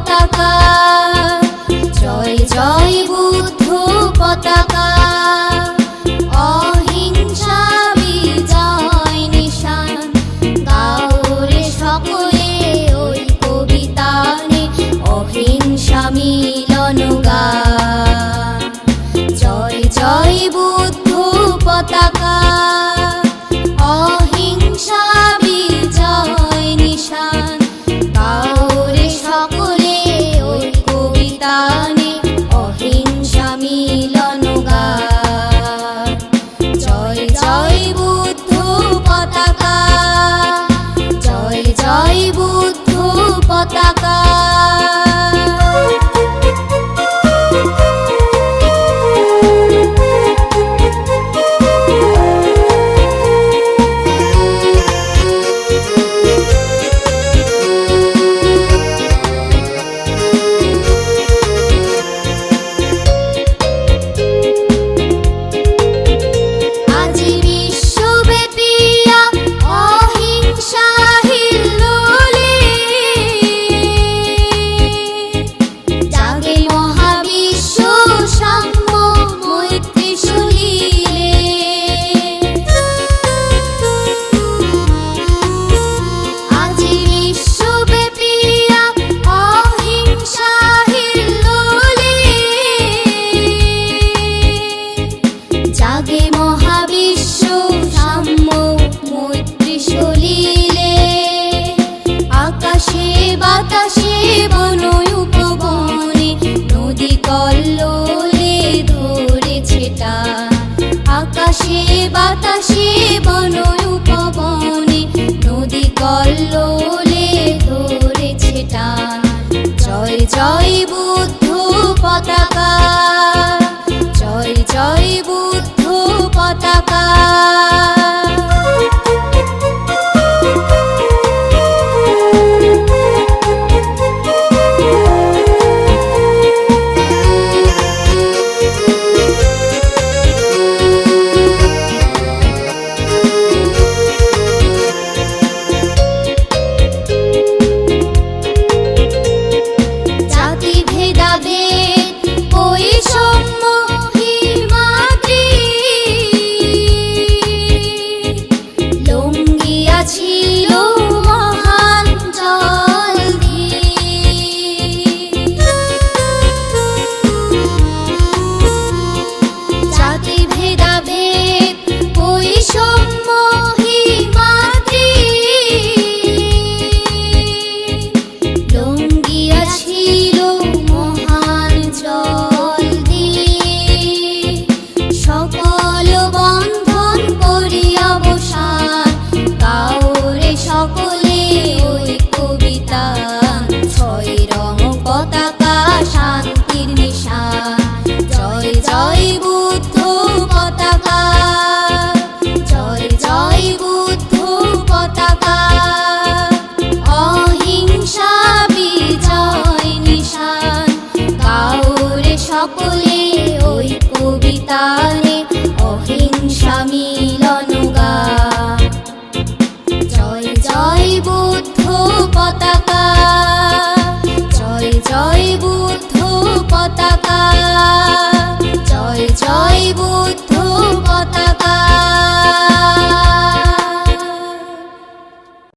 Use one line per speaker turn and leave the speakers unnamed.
পতাকা। জয় জয় বুদ্ধ পতাকা। অহিংসা বিজয় নিশান। গাওরে সকলে ওই কবিতানে অহিংসা মিলন জয় জয় বুদ্ধ পতাকা। Langit পতাকা সকলে ওই কবিতারে অহিংসা মিলন জয় জয় বুদ্ধ পতাকা। জয় জয় বুদ্ধ পতাকা।